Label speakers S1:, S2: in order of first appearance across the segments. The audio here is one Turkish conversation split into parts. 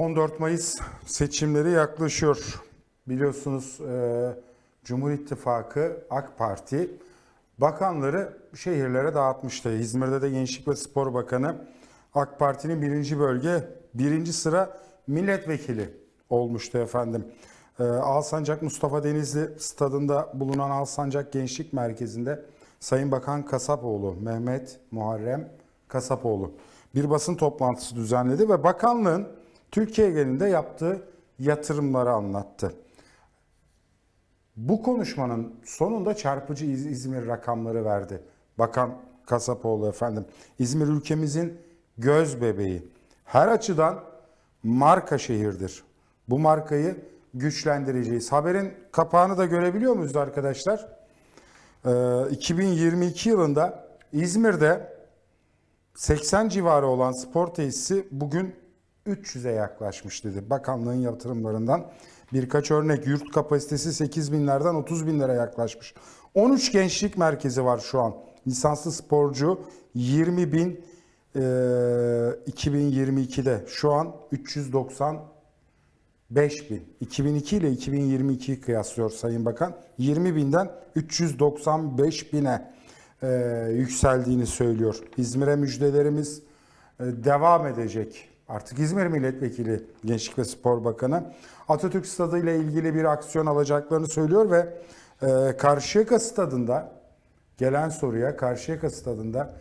S1: Ee, 14 Mayıs seçimleri yaklaşıyor. Biliyorsunuz e, Cumhur İttifakı AK Parti bakanları şehirlere dağıtmıştı. İzmir'de de Gençlik ve Spor Bakanı AK Parti'nin birinci bölge birinci sıra milletvekili olmuştu efendim. Ee, Alsancak Mustafa Denizli stadında bulunan Alsancak Gençlik Merkezi'nde Sayın Bakan Kasapoğlu Mehmet Muharrem Kasapoğlu bir basın toplantısı düzenledi ve bakanlığın Türkiye genelinde yaptığı yatırımları anlattı. Bu konuşmanın sonunda çarpıcı İz- İzmir rakamları verdi. Bakan Kasapoğlu efendim. İzmir ülkemizin göz bebeği. Her açıdan marka şehirdir. Bu markayı güçlendireceğiz. Haberin kapağını da görebiliyor muyuz arkadaşlar? Ee, 2022 yılında İzmir'de 80 civarı olan spor tesisi bugün 300'e yaklaşmış dedi. Bakanlığın yatırımlarından birkaç örnek. Yurt kapasitesi 8 binlerden 30 binlere yaklaşmış. 13 gençlik merkezi var şu an. Lisanslı sporcu 20 bin e, 2022'de şu an 390 5000. 2002 ile 2022'yi kıyaslıyor Sayın Bakan. 20 binden 395 bine e, yükseldiğini söylüyor. İzmir'e müjdelerimiz e, devam edecek. Artık İzmir Milletvekili Gençlik ve Spor Bakanı Atatürk Stadı ile ilgili bir aksiyon alacaklarını söylüyor ve e, Karşıyaka Stadı'nda gelen soruya Karşıyaka Stadı'nda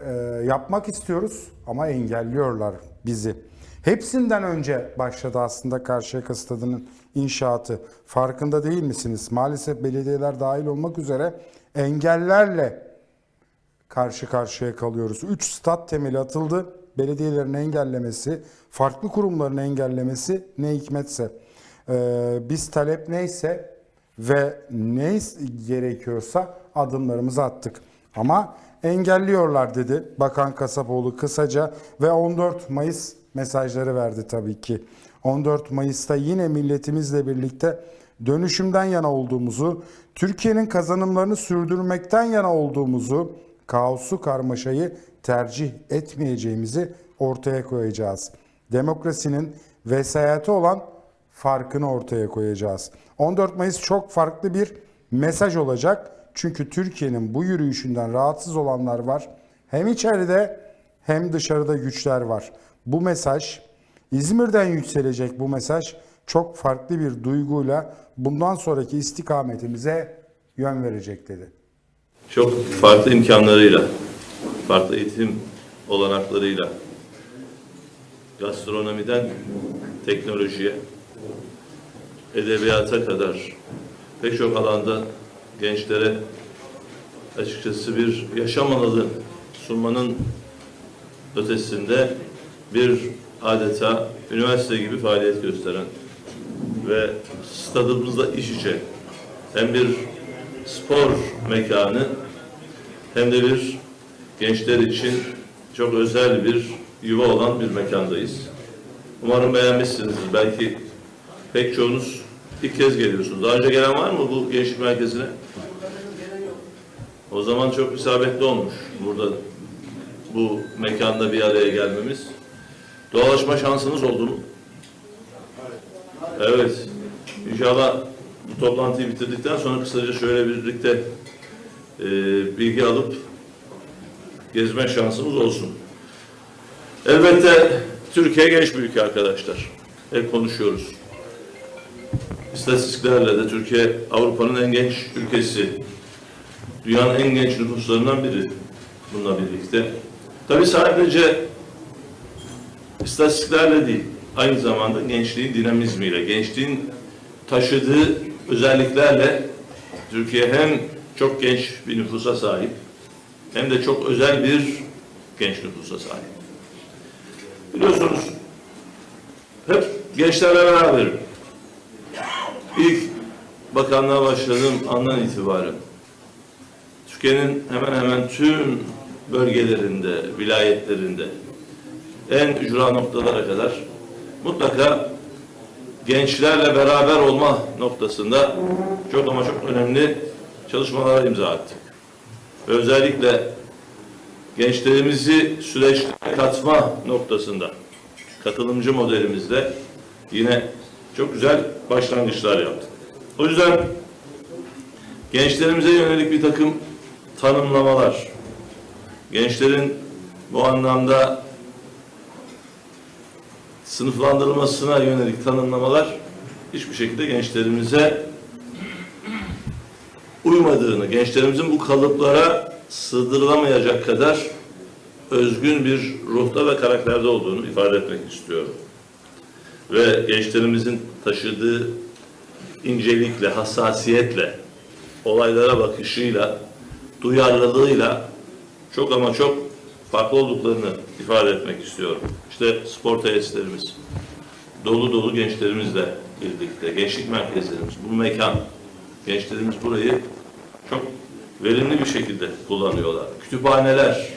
S1: e, yapmak istiyoruz ama engelliyorlar bizi. Hepsinden önce başladı aslında Karşıyaka Stadı'nın inşaatı. Farkında değil misiniz? Maalesef belediyeler dahil olmak üzere engellerle karşı karşıya kalıyoruz. 3 stat temeli atıldı. Belediyelerin engellemesi, farklı kurumların engellemesi ne hikmetse. Ee, biz talep neyse ve ne gerekiyorsa adımlarımızı attık. Ama engelliyorlar dedi Bakan Kasapoğlu kısaca ve 14 Mayıs mesajları verdi tabii ki. 14 Mayıs'ta yine milletimizle birlikte dönüşümden yana olduğumuzu, Türkiye'nin kazanımlarını sürdürmekten yana olduğumuzu, kaosu karmaşayı tercih etmeyeceğimizi ortaya koyacağız. Demokrasinin vesayeti olan farkını ortaya koyacağız. 14 Mayıs çok farklı bir mesaj olacak. Çünkü Türkiye'nin bu yürüyüşünden rahatsız olanlar var. Hem içeride hem dışarıda güçler var. Bu mesaj İzmir'den yükselecek bu mesaj çok farklı bir duyguyla bundan sonraki istikametimize yön verecek dedi.
S2: Çok farklı imkanlarıyla, farklı eğitim olanaklarıyla, gastronomiden teknolojiye, edebiyata kadar pek çok alanda gençlere açıkçası bir yaşam alanı sunmanın ötesinde bir adeta üniversite gibi faaliyet gösteren ve stadımızda iş içe hem bir spor mekanı hem de bir gençler için çok özel bir yuva olan bir mekandayız. Umarım beğenmişsinizdir. Belki pek çoğunuz ilk kez geliyorsunuz. Daha önce gelen var mı bu gençlik merkezine? O zaman çok isabetli olmuş burada bu mekanda bir araya gelmemiz. Dolaşma şansınız oldu mu? Evet. İnşallah bu toplantıyı bitirdikten sonra kısaca şöyle birlikte e, bilgi alıp gezme şansımız olsun. Elbette Türkiye genç bir ülke arkadaşlar. Hep konuşuyoruz. İstatistiklerle de Türkiye Avrupa'nın en genç ülkesi. Dünyanın en genç nüfuslarından biri bununla birlikte. Tabii sadece istatistiklerle değil, aynı zamanda gençliğin dinamizmiyle, gençliğin taşıdığı özelliklerle Türkiye hem çok genç bir nüfusa sahip hem de çok özel bir genç nüfusa sahip. Biliyorsunuz hep gençlerle beraber ilk bakanlığa başladığım andan itibaren Türkiye'nin hemen hemen tüm bölgelerinde, vilayetlerinde en ücra noktalara kadar mutlaka gençlerle beraber olma noktasında çok ama çok önemli çalışmalara imza attık. Özellikle gençlerimizi süreçlere katma noktasında katılımcı modelimizde yine çok güzel başlangıçlar yaptık. O yüzden gençlerimize yönelik bir takım tanımlamalar, gençlerin bu anlamda sınıflandırılmasına yönelik tanımlamalar hiçbir şekilde gençlerimize uymadığını, gençlerimizin bu kalıplara sığdırılamayacak kadar özgün bir ruhta ve karakterde olduğunu ifade etmek istiyorum. Ve gençlerimizin taşıdığı incelikle, hassasiyetle, olaylara bakışıyla, duyarlılığıyla çok ama çok farklı olduklarını ifade etmek istiyorum. İşte spor tesislerimiz, dolu dolu gençlerimizle birlikte, gençlik merkezlerimiz, bu mekan, gençlerimiz burayı çok verimli bir şekilde kullanıyorlar. Kütüphaneler,